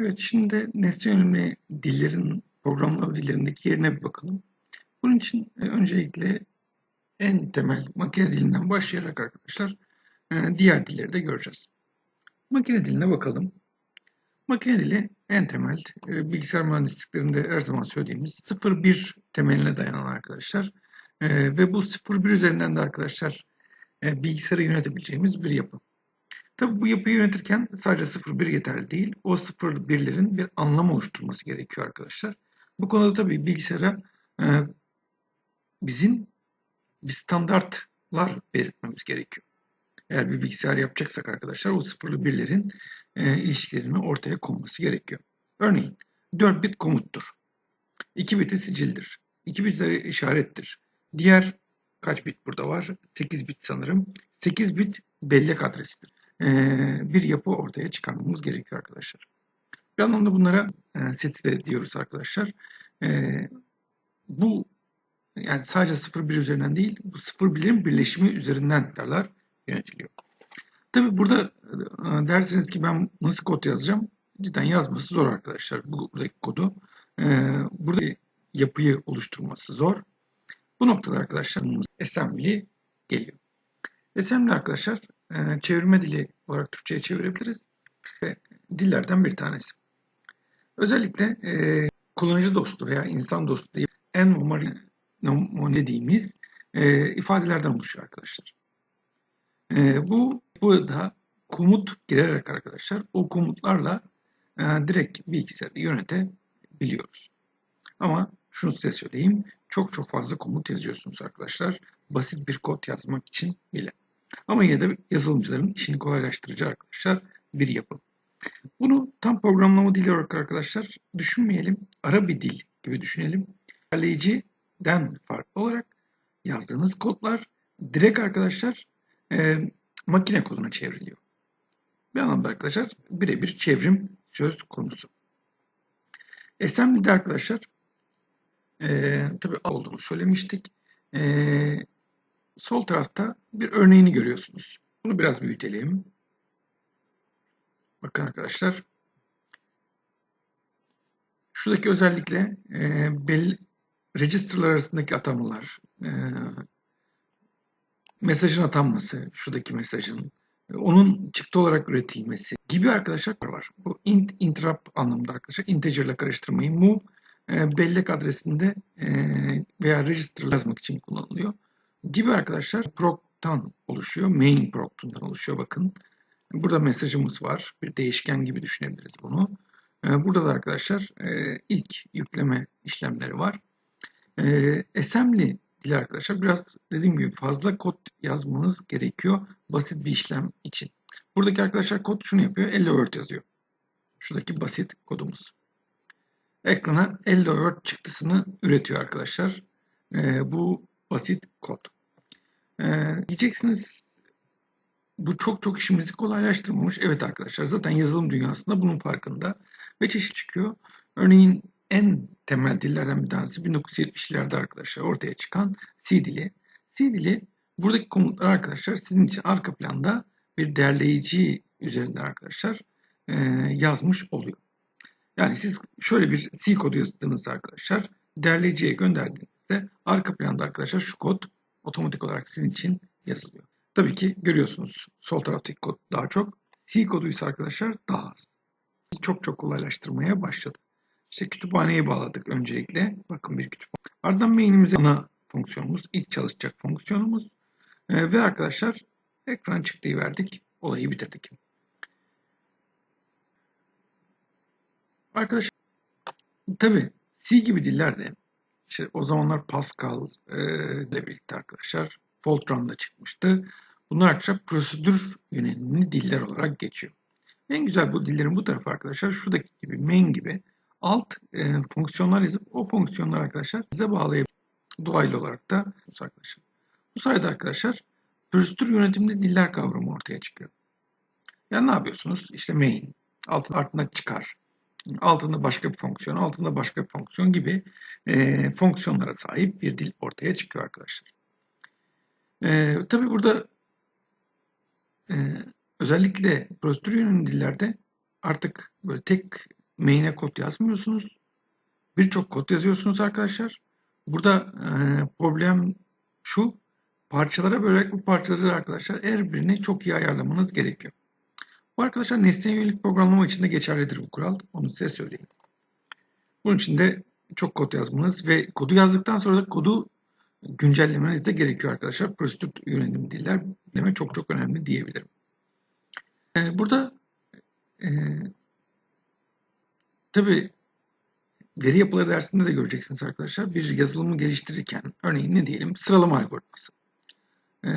Evet, şimdi nesne yönelimli dillerin, programlama dillerindeki yerine bir bakalım. Bunun için e, öncelikle en temel makine dilinden başlayarak arkadaşlar e, diğer dilleri de göreceğiz. Makine diline bakalım. Makine dili en temel e, bilgisayar mühendisliklerinde her zaman söylediğimiz 0-1 temeline dayanan arkadaşlar. Ve bu 0-1 üzerinden de arkadaşlar bilgisayarı yönetebileceğimiz bir yapı. Tabi bu yapıyı yönetirken sadece 0-1 yeterli değil. O 0-1'lerin bir anlam oluşturması gerekiyor arkadaşlar. Bu konuda tabii bilgisayara e, bizim bir standartlar belirtmemiz gerekiyor. Eğer bir bilgisayar yapacaksak arkadaşlar o sıfırlı birlerin e, ilişkilerini ortaya konması gerekiyor. Örneğin 4 bit komuttur. 2 biti sicildir. 2 bit işarettir. Diğer kaç bit burada var? 8 bit sanırım. 8 bit bellek adresidir. E, bir yapı ortaya çıkarmamız gerekiyor arkadaşlar. Bir anlamda bunlara e, seti diyoruz arkadaşlar. E, bu yani sadece 0-1 üzerinden değil, bu 0-1'lerin birleşimi üzerinden derler yönetiliyor. Tabi burada e, dersiniz ki ben nasıl kod yazacağım? Cidden yazması zor arkadaşlar bu buradaki kodu. Burada yapıyı oluşturması zor. Bu noktada arkadaşlar assembly geliyor. Assembly arkadaşlar e, çevirme dili olarak Türkçe'ye çevirebiliriz. Ve dillerden bir tanesi. Özellikle e, kullanıcı dostu veya insan dostu diye en dediğimiz e, ifadelerden oluşuyor arkadaşlar. E, bu burada komut girerek arkadaşlar o komutlarla e, direkt bilgisayarı yönetebiliyoruz. Ama şunu size söyleyeyim. Çok çok fazla komut yazıyorsunuz arkadaşlar. Basit bir kod yazmak için bile. Ama yine de yazılımcıların işini kolaylaştırıcı arkadaşlar bir yapı. Bunu tam programlama dili olarak arkadaşlar düşünmeyelim. Ara bir dil gibi düşünelim. İlerleyiciden farklı olarak yazdığınız kodlar direkt arkadaşlar e, makine koduna çevriliyor. Bir anlamda arkadaşlar birebir çevrim söz konusu. Assembly'de arkadaşlar e, tabi olduğunu söylemiştik. E, sol tarafta bir örneğini görüyorsunuz. Bunu biraz büyütelim. Bakın arkadaşlar. Şuradaki özellikle e, belli register'lar arasındaki atamalar, e, mesajın atanması, şuradaki mesajın, e, onun çıktı olarak üretilmesi gibi arkadaşlar var. Bu int, interrupt anlamında arkadaşlar. Integer ile karıştırmayın. Move e, bellek adresinde e, veya register yazmak için kullanılıyor. Gibi arkadaşlar proc'tan oluşuyor. Main proc'tan oluşuyor bakın. Burada mesajımız var. Bir değişken gibi düşünebiliriz bunu. Ee, burada da arkadaşlar e, ilk yükleme işlemleri var. Ee, assembly dili arkadaşlar biraz dediğim gibi fazla kod yazmanız gerekiyor basit bir işlem için. Buradaki arkadaşlar kod şunu yapıyor. Hello World yazıyor. Şuradaki basit kodumuz. Ekrana Hello World çıktısını üretiyor arkadaşlar. Ee, bu basit kod. Diyeceksiniz bu çok çok işimizi kolaylaştırmamış. Evet arkadaşlar zaten yazılım dünyasında bunun farkında ve çeşit çıkıyor. Örneğin en temel dillerden bir tanesi 1970'lerde arkadaşlar ortaya çıkan C dili. C dili buradaki komutlar arkadaşlar sizin için arka planda bir derleyici üzerinde arkadaşlar e, yazmış oluyor. Yani siz şöyle bir C kodu yazdığınızda arkadaşlar derleyiciye gönderdiğinizde arka planda arkadaşlar şu kod otomatik olarak sizin için yazılıyor. Tabii ki görüyorsunuz sol taraftaki kod daha çok. C koduysa arkadaşlar daha az. Çok çok kolaylaştırmaya başladı. İşte kütüphaneyi bağladık öncelikle. Bakın bir kütüphane. Ardından main'imize ana fonksiyonumuz, ilk çalışacak fonksiyonumuz. Ee, ve arkadaşlar ekran çıktığı verdik. Olayı bitirdik. Arkadaşlar tabi C gibi dillerde işte o zamanlar Pascal e, ile birlikte arkadaşlar Fortran da çıkmıştı. Bunlar arkadaşlar prosedür yönelimli diller olarak geçiyor. En güzel bu dillerin bu tarafı arkadaşlar şuradaki gibi main gibi alt e, fonksiyonlar yazıp o fonksiyonlar arkadaşlar bize bağlayıp dolaylı olarak da arkadaşlar. Bu sayede arkadaşlar prosedür yönetimli diller kavramı ortaya çıkıyor. Yani ne yapıyorsunuz? İşte main, altında altına çıkar, altında başka bir fonksiyon, altında başka bir fonksiyon gibi e, fonksiyonlara sahip bir dil ortaya çıkıyor arkadaşlar. E, tabii burada e, özellikle prosedür yönelimli dillerde artık böyle tek main'e kod yazmıyorsunuz. Birçok kod yazıyorsunuz arkadaşlar. Burada e, problem şu. Parçalara bölerek bu parçaları arkadaşlar her birini çok iyi ayarlamanız gerekiyor. Bu arkadaşlar nesneye yönelik programlama için de geçerlidir bu kural. Onu size söyleyeyim. Bunun için de çok kod yazmanız ve kodu yazdıktan sonra da kodu güncellemeniz de gerekiyor arkadaşlar. Prosedür yönelim diller deme çok çok önemli diyebilirim. Ee, burada e, tabi veri yapıları dersinde de göreceksiniz arkadaşlar. Bir yazılımı geliştirirken örneğin ne diyelim sıralama algoritması. Ee,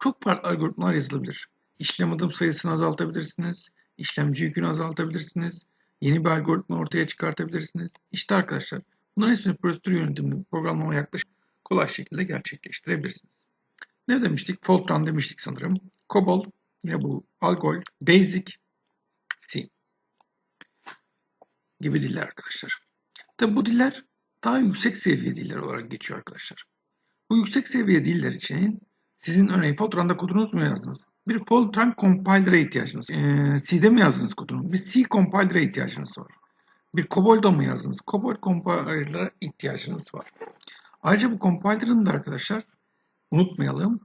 çok farklı algoritmalar yazılabilir. İşlem adım sayısını azaltabilirsiniz. İşlemci yükünü azaltabilirsiniz. Yeni bir algoritma ortaya çıkartabilirsiniz. İşte arkadaşlar bunların hepsini prosedür yönetimli programlama yaklaşık kolay şekilde gerçekleştirebilirsiniz. Ne demiştik? Fortran demiştik sanırım. COBOL, yine bu Algol, Basic, C gibi diller arkadaşlar. Tabi bu diller daha yüksek seviye diller olarak geçiyor arkadaşlar. Bu yüksek seviye diller için sizin örneğin Fortran'da kodunuz mu yazdınız? Bir Fortran compiler'a ihtiyacınız var. Ee, C'de mi yazdınız kodunu? Bir C compiler'a ihtiyacınız var. Bir COBOL'da mı yazdınız? COBOL compiler'a ihtiyacınız var. Ayrıca bu compiler'ın da arkadaşlar unutmayalım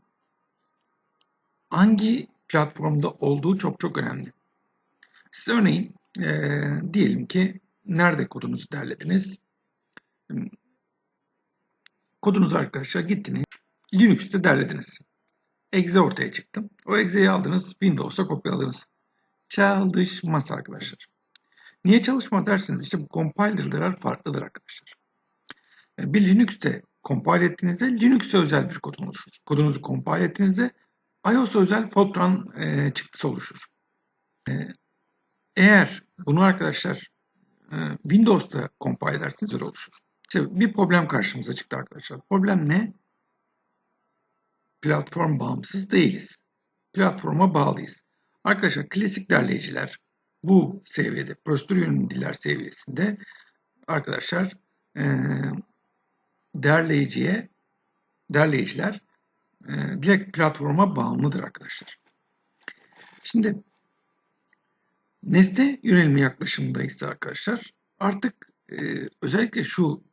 hangi platformda olduğu çok çok önemli. Siz örneğin e, diyelim ki nerede kodunuzu derlediniz? Kodunuzu arkadaşlar gittiniz Linux'te derlediniz. Exe ortaya çıktı. O exe'yi aldınız Windows'a kopyaladınız. Çalışmaz arkadaşlar. Niye çalışmaz dersiniz? İşte bu compiler'lar farklıdır arkadaşlar. E, bir Linux'te compile ettiğinizde Linux'e özel bir kod oluşur. Kodunuzu compile ettiğinizde iOS'a özel Fortran e, çıktısı oluşur. E, eğer bunu arkadaşlar Windows'ta compile ederseniz öyle oluşur. İşte bir problem karşımıza çıktı arkadaşlar. Problem ne? Platform bağımsız değiliz. Platforma bağlıyız. Arkadaşlar klasik derleyiciler bu seviyede, prosedür diller seviyesinde arkadaşlar e, derleyiciye derleyiciler e, direkt platforma bağımlıdır arkadaşlar. Şimdi nesne yönelimi yaklaşımında ise arkadaşlar artık e, özellikle şu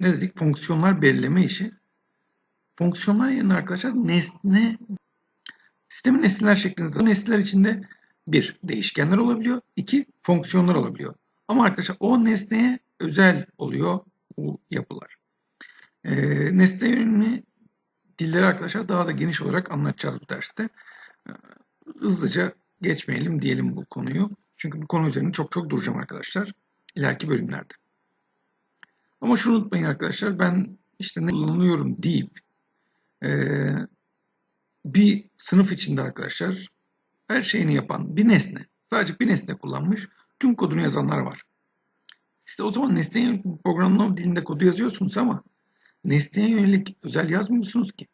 ne dedik fonksiyonlar belirleme işi fonksiyonlar yerine arkadaşlar nesne sistemin nesneler şeklinde nesneler içinde bir değişkenler olabiliyor, iki fonksiyonlar olabiliyor. Ama arkadaşlar o nesneye özel oluyor bu yapılar. E, nesne yönelimi dilleri arkadaşlar daha da geniş olarak anlatacağız bu derste. E, hızlıca geçmeyelim diyelim bu konuyu. Çünkü bu konu üzerine çok çok duracağım arkadaşlar. ileriki bölümlerde. Ama şunu unutmayın arkadaşlar ben işte ne kullanıyorum deyip e, bir sınıf içinde arkadaşlar her şeyini yapan bir nesne sadece bir nesne kullanmış tüm kodunu yazanlar var. Siz o zaman nesne programlama dilinde kodu yazıyorsunuz ama nesneye yönelik özel yazmıyorsunuz ki.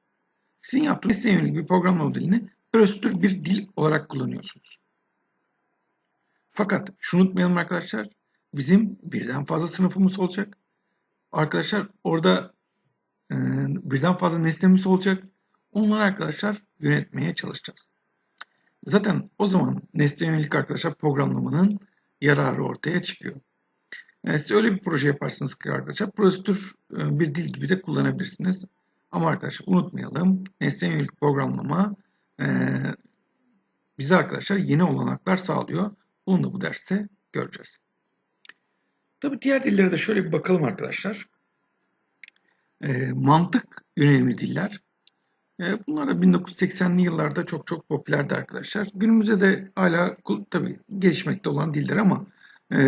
Sizin yaptığınız nesneye yönelik bir programlama dilini prosedür bir dil olarak kullanıyorsunuz. Fakat şunu unutmayalım arkadaşlar. Bizim birden fazla sınıfımız olacak. Arkadaşlar orada e, birden fazla nesnemiz olacak. Onları arkadaşlar yönetmeye çalışacağız. Zaten o zaman nesne yönelik arkadaşlar programlamanın yararı ortaya çıkıyor. Yani siz öyle bir proje yaparsınız ki arkadaşlar prosedür e, bir dil gibi de kullanabilirsiniz. Ama arkadaşlar unutmayalım nesne yönelik programlama e, bize arkadaşlar yeni olanaklar sağlıyor. Bunu da bu derste göreceğiz. Tabi diğer dillere de şöyle bir bakalım arkadaşlar. E, mantık yönelimli diller. E, bunlar da 1980'li yıllarda çok çok popülerdi arkadaşlar. Günümüzde de hala tabi gelişmekte olan diller ama e,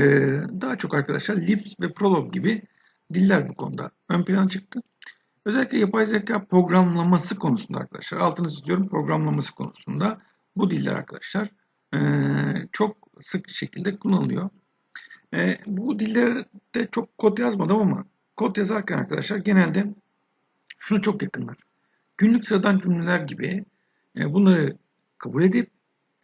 daha çok arkadaşlar Lisp ve Prolog gibi diller bu konuda ön plana çıktı. Özellikle yapay zeka programlaması konusunda arkadaşlar altını çiziyorum programlaması konusunda bu diller arkadaşlar e, çok sık şekilde kullanılıyor. E, bu dillerde çok kod yazmadım ama kod yazarken arkadaşlar genelde şunu çok yakınlar. Günlük sıradan cümleler gibi e, bunları kabul edip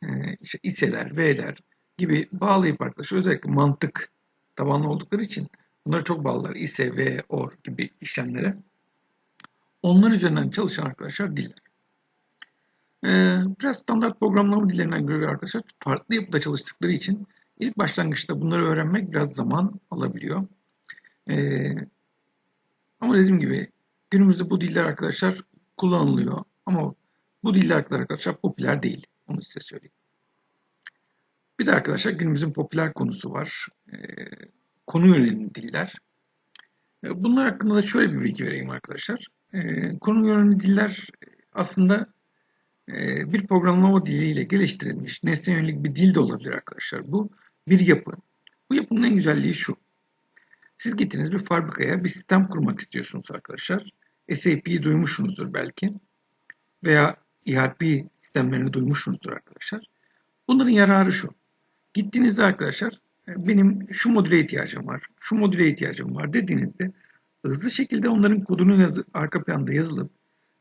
e, işte iseler, ve'ler gibi bağlayıp arkadaşlar özellikle mantık tabanlı oldukları için bunları çok bağlılar. ise, ve, or gibi işlemlere. Onlar üzerinden çalışan arkadaşlar diller. Ee, biraz standart programlama dillerinden göre arkadaşlar farklı yapıda çalıştıkları için İlk başlangıçta bunları öğrenmek biraz zaman alabiliyor. Ee, ama dediğim gibi günümüzde bu diller arkadaşlar kullanılıyor. Ama bu diller arkadaşlar popüler değil. Onu size söyleyeyim. Bir de arkadaşlar günümüzün popüler konusu var. Ee, konu yönelimli diller. Ee, Bunlar hakkında da şöyle bir bilgi vereyim arkadaşlar. Ee, konu yönelimli diller aslında e, bir programlama diliyle geliştirilmiş nesne yönelik bir dil de olabilir arkadaşlar. Bu bir yapı. Bu yapının en güzelliği şu. Siz gittiniz bir fabrikaya bir sistem kurmak istiyorsunuz arkadaşlar. SAP'yi duymuşsunuzdur belki. Veya ERP sistemlerini duymuşsunuzdur arkadaşlar. Bunların yararı şu. Gittiğinizde arkadaşlar e, benim şu modüle ihtiyacım var, şu modüle ihtiyacım var dediğinizde hızlı şekilde onların kodunu yazı, arka planda yazılıp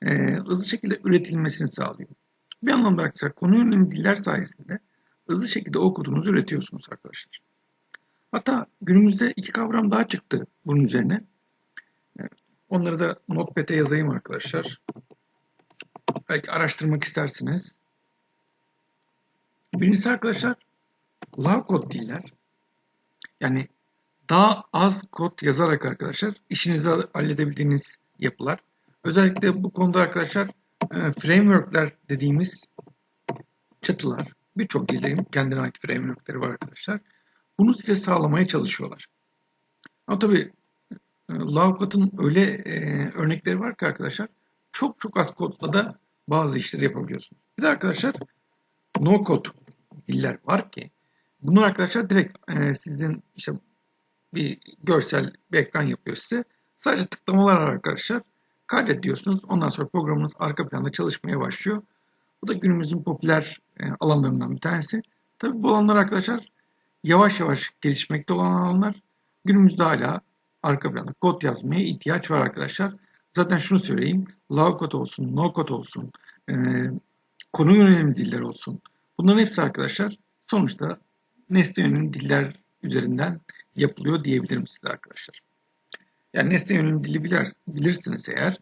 e, hızlı şekilde üretilmesini sağlıyor. Bir anlamda arkadaşlar konu yönelimli diller sayesinde hızlı şekilde o kodunuzu üretiyorsunuz arkadaşlar. Hatta günümüzde iki kavram daha çıktı bunun üzerine. E, Onları da Notepad'e yazayım arkadaşlar. Belki araştırmak istersiniz. Birincisi arkadaşlar low code diller. Yani daha az kod yazarak arkadaşlar işinizi halledebildiğiniz yapılar. Özellikle bu konuda arkadaşlar e, frameworkler dediğimiz çatılar. Birçok dillerin kendine ait frameworkleri var arkadaşlar. Bunu size sağlamaya çalışıyorlar. Ama tabii e, code'un öyle e, örnekleri var ki arkadaşlar çok çok az kodla da bazı işleri yapabiliyorsunuz. Bir de arkadaşlar no code diller var ki bunlar arkadaşlar direkt e, sizin işte bir görsel bir ekran yapıyor size. Sadece tıklamalar arkadaşlar. Kaydediyorsunuz. Ondan sonra programınız arka planda çalışmaya başlıyor. Bu da günümüzün popüler e, alanlarından bir tanesi. Tabii bu alanlar arkadaşlar yavaş yavaş gelişmekte olan alanlar. Günümüzde hala arka planda kod yazmaya ihtiyaç var arkadaşlar. Zaten şunu söyleyeyim. Low code olsun, no code olsun, e, konu yönelimli diller olsun. Bunların hepsi arkadaşlar sonuçta nesne yönelimli diller üzerinden yapılıyor diyebilirim size arkadaşlar. Yani nesne yönelimli dili bilir, bilirsiniz eğer